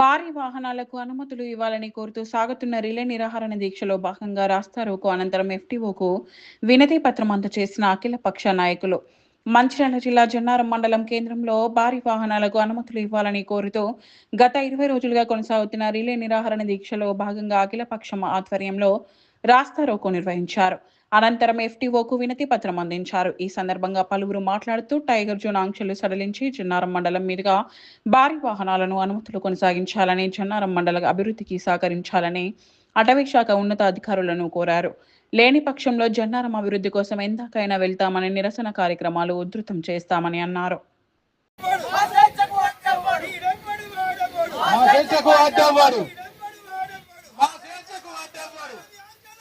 భారీ వాహనాలకు అనుమతులు ఇవ్వాలని కోరుతూ సాగుతున్న రిలే నిరాహరణ దీక్షలో భాగంగా రాస్తారోకు అనంతరం ఎఫ్టీఓకు వినతి పత్రం అందజేసిన అఖిల పక్ష నాయకులు. మంచిర్యాల జిల్లా జన్నారం మండలం కేంద్రంలో భారీ వాహనాలకు అనుమతులు ఇవ్వాలని కోరుతూ గత ఇరవై రోజులుగా కొనసాగుతున్న రిలే నిరాహరణ దీక్షలో భాగంగా అఖిల పక్షం ఆధ్వర్యంలో రాస్తారోకో నిర్వహించారు. అనంతరం ఎఫ్టీఓకు వినతి పత్రం అందించారు. ఈ సందర్భంగా పలువురు మాట్లాడుతూ టైగర్ జోన్ ఆంక్షలు సడలించి జన్నారం మండలం మీదుగా భారీ వాహనాలను అనుమతులు కొనసాగించాలని జన్నారం మండల అభివృద్ధికి సహకరించాలని అటవీ శాఖ ఉన్నతాధికారులను కోరారు. లేని పక్షంలో జన్నారం అభివృద్ధి కోసం ఎందాకైనా వెళ్తామని నిరసన కార్యక్రమాలు ఉధృతం చేస్తామని అన్నారు. మా స్వేచ్ఛకు మా స్వేచ్ఛకు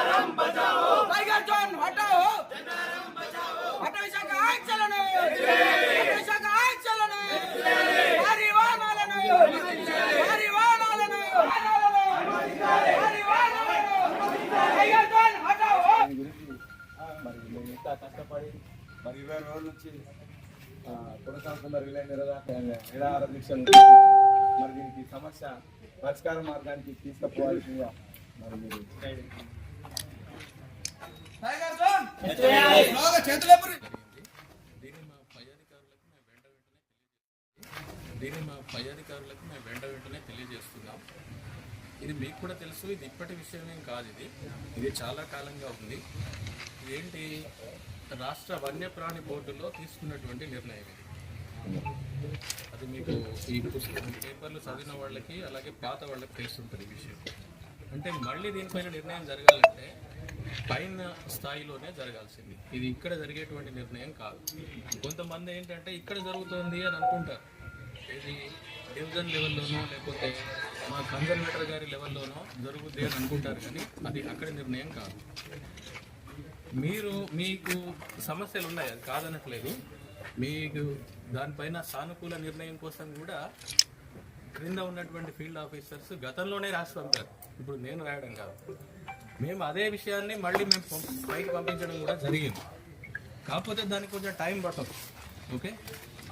జెండారం బచావో. కష్టపడి మరి ఇరవై నుంచి కొనసాగుతున్న రిలే నిరాధార నిరాహార మరి దీనికి సమస్య పరిష్కార మార్గానికి తీసుకుపోవాల్సిందిగా మరి మీరు దీన్ని మా పై అధికారులకు మేము వెంట వెంటనే దీన్ని మా వెంటనే తెలియజేస్తున్నాం ఇది మీకు కూడా తెలుసు ఇది ఇప్పటి విషయమేం కాదు ఇది ఇది చాలా కాలంగా ఉంది ఇదేంటి రాష్ట్ర వన్యప్రాణి బోర్డులో తీసుకున్నటువంటి నిర్ణయం ఇది అది మీకు ఈ పుస్తకం పేపర్లు చదివిన వాళ్ళకి అలాగే పాత వాళ్ళకి తెలుస్తుంటుంది ఈ విషయం అంటే మళ్ళీ దీనిపైన నిర్ణయం జరగాలంటే పైన స్థాయిలోనే జరగాల్సింది. ఇది ఇక్కడ జరిగేటువంటి నిర్ణయం కాదు. కొంతమంది ఏంటంటే ఇక్కడ జరుగుతుంది అని అనుకుంటారు. ఇది డివిజన్ లెవెల్లోనో లేకపోతే మా కన్జర్వేటర్ గారి లెవెల్లోనో జరుగుద్ది అని అనుకుంటారు కానీ అది అక్కడ నిర్ణయం కాదు. మీరు మీకు సమస్యలు ఉన్నాయి? అది కాదనట్లేదు. మీకు దానిపైన సానుకూల నిర్ణయం కోసం కూడా క్రింద ఉన్నటువంటి ఫీల్డ్ ఆఫీసర్స్ గతంలోనే రాసి పంపారు. ఇప్పుడు నేను రాయడం కాదు. మేము అదే విషయాన్ని మళ్ళీ మేము పైకి పంపించడం కూడా జరిగింది. కాకపోతే దానికి కొంచెం టైం పట్టదు. ఓకే?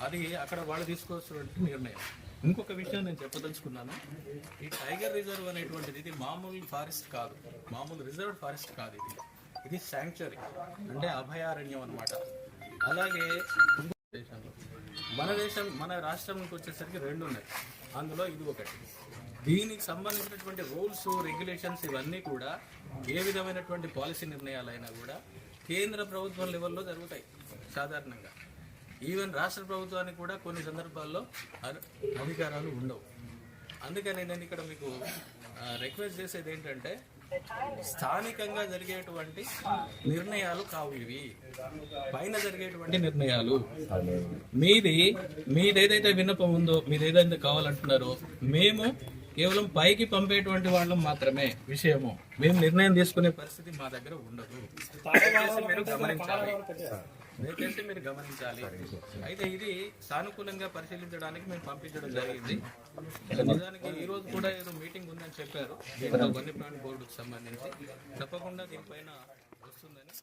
అది అక్కడ వాళ్ళు తీసుకోవాల్సినటువంటి నిర్ణయం. ఇంకొక విషయం నేను చెప్పదలుచుకున్నాను. ఈ టైగర్ రిజర్వ్ అనేటువంటిది ఇది మామూలు ఫారెస్ట్ కాదు. మామూలు రిజర్వ్ ఫారెస్ట్ కాదు ఇది. ఇది శాంక్చురీ. అంటే అభయారణ్యం అన్నమాట. అలాగే ఇంకో దేశంలో మన దేశం మన రాష్ట్రంకి వచ్చేసరికి రెండు ఉన్నాయి. అందులో ఇది ఒకటి. దీనికి సంబంధించినటువంటి రూల్స్ రెగ్యులేషన్స్ ఇవన్నీ కూడా ఏ విధమైనటువంటి పాలసీ నిర్ణయాలైనా కూడా కేంద్ర ప్రభుత్వం లెవెల్లో జరుగుతాయి సాధారణంగా. ఈవెన్ రాష్ట్ర ప్రభుత్వానికి కూడా కొన్ని సందర్భాల్లో అధికారాలు ఉండవు. అందుకని నేను ఇక్కడ మీకు రిక్వెస్ట్ చేసేది ఏంటంటే స్థానికంగా జరిగేటువంటి నిర్ణయాలు కావు ఇవి. పైన జరిగేటువంటి నిర్ణయాలు. మీది మీదేదైతే విన్నపం ఉందో మీదేదైతే కావాలంటున్నారో మేము కేవలం పైకి పంపేటువంటి వాళ్ళం మాత్రమే విషయము. మేము నిర్ణయం తీసుకునే పరిస్థితి మా దగ్గర ఉండదు. మీరు గమనించాలి. దయచేసి మీరు గమనించాలి. అయితే ఇది సానుకూలంగా పరిశీలించడానికి మేము పంపించడం జరిగింది. నిజానికి ఈ రోజు చెప్పారు. వన్యప్రాణి బోర్డుకు సంబంధించి. తప్పకుండా దీనిపైన వస్తుందని